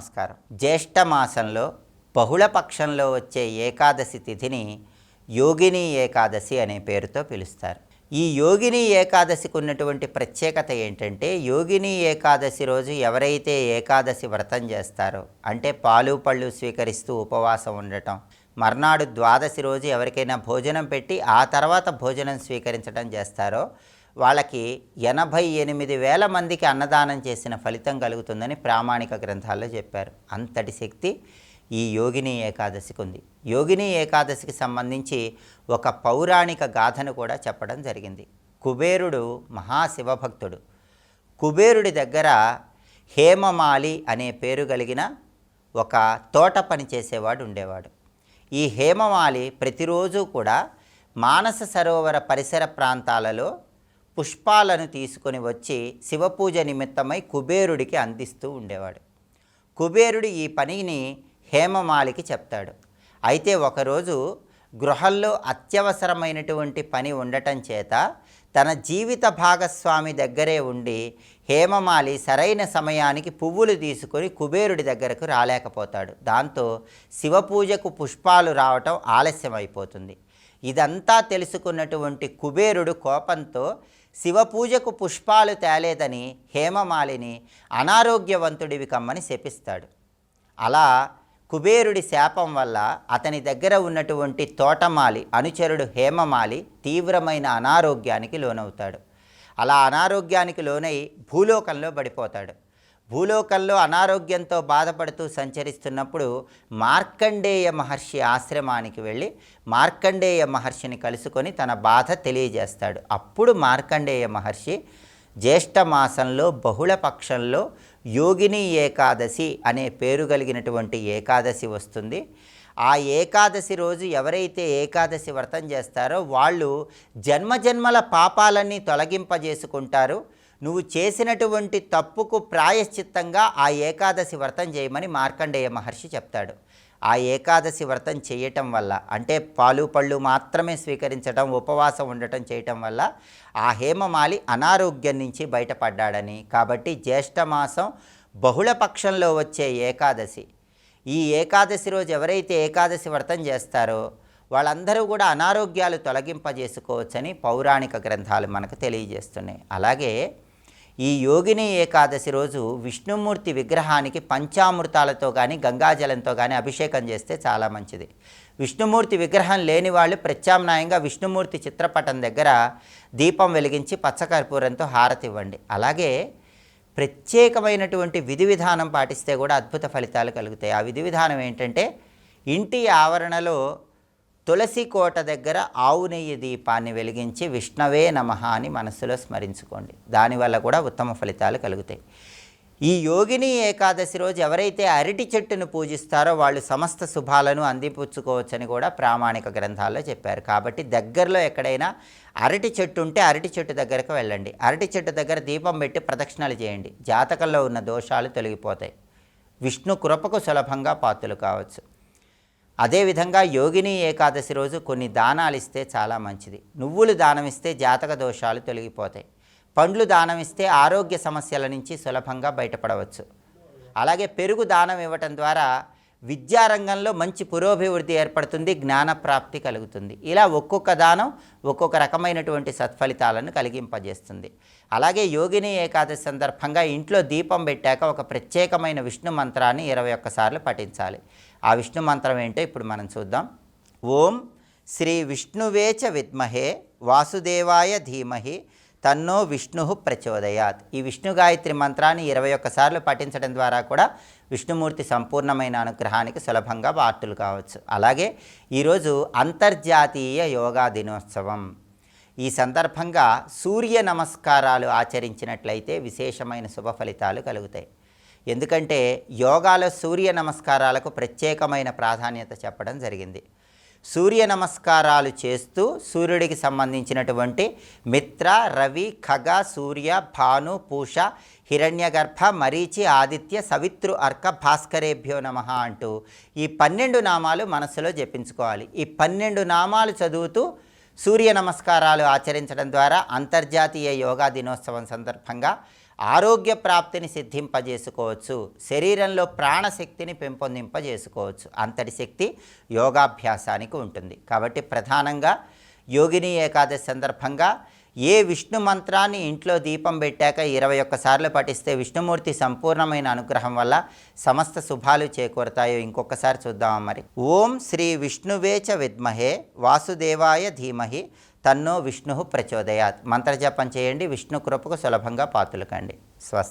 నమస్కారం. జ్యేష్ఠ మాసంలో వచ్చే ఏకాదశి తిథిని యోగిని ఏకాదశి అనే పేరుతో పిలుస్తారు. ఈ యోగిని ఏకాదశికి ఉన్నటువంటి ప్రత్యేకత ఏంటంటే యోగిని ఏకాదశి రోజు ఎవరైతే ఏకాదశి వ్రతం చేస్తారో అంటే పాలు పళ్ళు స్వీకరిస్తూ ఉపవాసం ఉండటం మర్నాడు ద్వాదశి రోజు ఎవరికైనా భోజనం పెట్టి ఆ తర్వాత భోజనం స్వీకరించడం చేస్తారో వాళ్ళకి ఎనభై ఎనిమిది వేల మందికి అన్నదానం చేసిన ఫలితం కలుగుతుందని ప్రామాణిక గ్రంథాల్లో చెప్పారు. అంతటి శక్తి ఈ యోగిని ఏకాదశికి ఉంది. యోగిని ఏకాదశికి సంబంధించి ఒక పౌరాణిక గాథను కూడా చెప్పడం జరిగింది. కుబేరుడు మహాశివభక్తుడు. కుబేరుడి దగ్గర హేమమాలి అనే పేరు కలిగిన ఒక తోట పని చేసేవాడు ఉండేవాడు. ఈ హేమమాలి ప్రతిరోజు కూడా మానస సరోవర పరిసర ప్రాంతాలలో పుష్పాలను తీసుకొని వచ్చి శివపూజ నిమిత్తమై కుబేరుడికి అందిస్తూ ఉండేవాడు. కుబేరుడు ఈ పనిని హేమమాలికి చెప్తాడు. అయితే ఒకరోజు గృహంలో అత్యవసరమైనటువంటి పని ఉండటం చేత తన జీవిత భాగస్వామి దగ్గరే ఉండి హేమమాలి సరైన సమయానికి పువ్వులు తీసుకొని కుబేరుడి దగ్గరకు రాలేకపోతాడు. దాంతో శివపూజకు పుష్పాలు రావటం ఆలస్యమైపోతుంది. ఇదంతా తెలుసుకున్నటువంటి కుబేరుడు కోపంతో శివపూజకు పుష్పాలు తేలేదని హేమమాలిని అనారోగ్యవంతుడివి కమ్మని శపిస్తాడు. అలా కుబేరుడి శాపం వల్ల అతని దగ్గర ఉన్నటువంటి తోటమాలి అనుచరుడు హేమమాలి తీవ్రమైన అనారోగ్యానికి లోనవుతాడు. అలా అనారోగ్యానికి లోనై భూలోకంలో పడిపోతాడు. భూలోకంలో అనారోగ్యంతో బాధపడుతూ సంచరిస్తున్నప్పుడు మార్కండేయ మహర్షి ఆశ్రమానికి వెళ్ళి మార్కండేయ మహర్షిని కలుసుకొని తన బాధ తెలియజేస్తాడు. అప్పుడు మార్కండేయ మహర్షి జ్యేష్ఠ మాసంలో బహుళ పక్షంలో యోగిని ఏకాదశి అనే పేరు కలిగినటువంటి ఏకాదశి వస్తుంది. ఆ ఏకాదశి రోజు ఎవరైతే ఏకాదశి వ్రతం చేస్తారో వాళ్ళు జన్మజన్మల పాపాలన్నీ తొలగింపజేసుకుంటారు. నువ్వు చేసినటువంటి తప్పుకు ప్రాయశ్చిత్తంగా ఆ ఏకాదశి వ్రతం చేయమని మార్కండేయ మహర్షి చెప్తాడు. ఆ ఏకాదశి వ్రతం చేయటం వల్ల అంటే పాలు పళ్ళు మాత్రమే స్వీకరించడం ఉపవాసం ఉండటం చేయటం వల్ల ఆ హేమమాలి అనారోగ్యం నుంచి బయటపడ్డాడని. కాబట్టి జ్యేష్ఠమాసం బహుళ పక్షంలో వచ్చే ఏకాదశి. ఈ ఏకాదశి రోజు ఎవరైతే ఏకాదశి వ్రతం చేస్తారో వాళ్ళందరూ కూడా అనారోగ్యాలు తొలగింపజేసుకోవచ్చని పౌరాణిక గ్రంథాలు మనకు తెలియజేస్తున్నాయి. అలాగే ఈ యోగిని ఏకాదశి రోజు విష్ణుమూర్తి విగ్రహానికి పంచామృతాలతో కానీ గంగాజలంతో కానీ అభిషేకం చేస్తే చాలా మంచిది. విష్ణుమూర్తి విగ్రహం లేని వాళ్ళు ప్రత్యామ్నాయంగా విష్ణుమూర్తి చిత్రపటం దగ్గర దీపం వెలిగించి పచ్చకర్పూరంతో హారతి ఇవ్వండి. అలాగే ప్రత్యేకమైనటువంటి విధి విధానం పాటిస్తే కూడా అద్భుత ఫలితాలు కలుగుతాయి. ఆ విధి విధానం ఏంటంటే ఇంటి ఆవరణలో తులసి కోట దగ్గర ఆవు నెయ్యి దీపాన్ని వెలిగించి విష్ణవే నమ అని మనస్సులో స్మరించుకోండి. దానివల్ల కూడా ఉత్తమ ఫలితాలు కలుగుతాయి. ఈ యోగిని ఏకాదశి రోజు ఎవరైతే అరటి చెట్టును పూజిస్తారో వాళ్ళు సమస్త శుభాలను అందిపుచ్చుకోవచ్చని కూడా ప్రామాణిక గ్రంథాల్లో చెప్పారు. కాబట్టి దగ్గరలో ఎక్కడైనా అరటి చెట్టు ఉంటే అరటి చెట్టు దగ్గరకు వెళ్ళండి. అరటి చెట్టు దగ్గర దీపం పెట్టి ప్రదక్షిణలు చేయండి. జాతకంలో ఉన్న దోషాలు తొలగిపోతాయి. విష్ణు కృపకు సులభంగా పాత్రలు కావచ్చు. అదేవిధంగా యోగిని ఏకాదశి రోజు కొన్ని దానాలు ఇస్తే చాలా మంచిది. నువ్వులు దానం ఇస్తే జాతక దోషాలు తొలగిపోతాయి. పండ్లు దానం ఇస్తే ఆరోగ్య సమస్యల నుంచి సులభంగా బయటపడవచ్చు. అలాగే పెరుగు దానం ఇవ్వటం ద్వారా విద్యారంగంలో మంచి పురోభివృద్ధి ఏర్పడుతుంది జ్ఞానప్రాప్తి కలుగుతుంది. ఇలా ఒక్కొక్క దానం ఒక్కొక్క రకమైనటువంటి సత్ఫలితాలను కలిగింపజేస్తుంది. అలాగే యోగిని ఏకాదశి సందర్భంగా ఇంట్లో దీపం పెట్టాక ఒక ప్రత్యేకమైన విష్ణు మంత్రాన్ని ఇరవై ఒక్కసార్లు పఠించాలి. ఆ విష్ణు మంత్రం ఏంటో ఇప్పుడు మనం చూద్దాం. ఓం శ్రీ విష్ణువేచ విద్మహే వాసుదేవాయ ధీమహి తన్నో విష్ణు ప్రచోదయాత్. ఈ విష్ణు గాయత్రి మంత్రాన్ని ఇరవై ఒక్కసార్లు పఠించడం ద్వారా కూడా విష్ణుమూర్తి సంపూర్ణమైన అనుగ్రహానికి సులభంగా వార్తలు కావచ్చు. అలాగే ఈరోజు అంతర్జాతీయ యోగా దినోత్సవం. ఈ సందర్భంగా సూర్య నమస్కారాలు ఆచరించినట్లయితే విశేషమైన శుభ ఫలితాలు కలుగుతాయి. ఎందుకంటే యోగాలో సూర్య నమస్కారాలకు ప్రత్యేకమైన ప్రాధాన్యత చెప్పడం జరిగింది. సూర్య నమస్కారాలు చేస్తూ సూర్యుడికి సంబంధించినటువంటి మిత్ర రవి ఖగ సూర్య భాను పూష హిరణ్యగర్భ మరీచి ఆదిత్య సవిత్రు అర్క భాస్కరేభ్యో నమ అంటూ ఈ పన్నెండు నామాలు మనస్సులో జపించుకోవాలి. ఈ పన్నెండు నామాలు చదువుతూ సూర్య నమస్కారాలు ఆచరించడం ద్వారా అంతర్జాతీయ యోగా దినోత్సవం సందర్భంగా ఆరోగ్య ప్రాప్తిని సిద్ధింపజేసుకోవచ్చు శరీరంలో ప్రాణశక్తిని పెంపొందింపజేసుకోవచ్చు. అంతటి శక్తి యోగాభ్యాసానికి ఉంటుంది. కాబట్టి ప్రధానంగా యోగిని ఏకాదశి సందర్భంగా ఏ విష్ణు మంత్రాన్ని ఇంట్లో దీపం పెట్టాక ఇరవై ఒక్కసార్లు పఠిస్తే విష్ణుమూర్తి సంపూర్ణమైన అనుగ్రహం వల్ల సమస్త శుభాలు చేకూరుతాయో ఇంకొకసారి చూద్దామా మరి. ఓం శ్రీ విష్ణువేచ విద్మహే వాసుదేవాయ ధీమహి తన్నో విష్ణు ప్రచోదయాత్. మంత్రజపం చేయండి విష్ణు కృపకు సులభంగా పాతులకండి. స్వస్తి.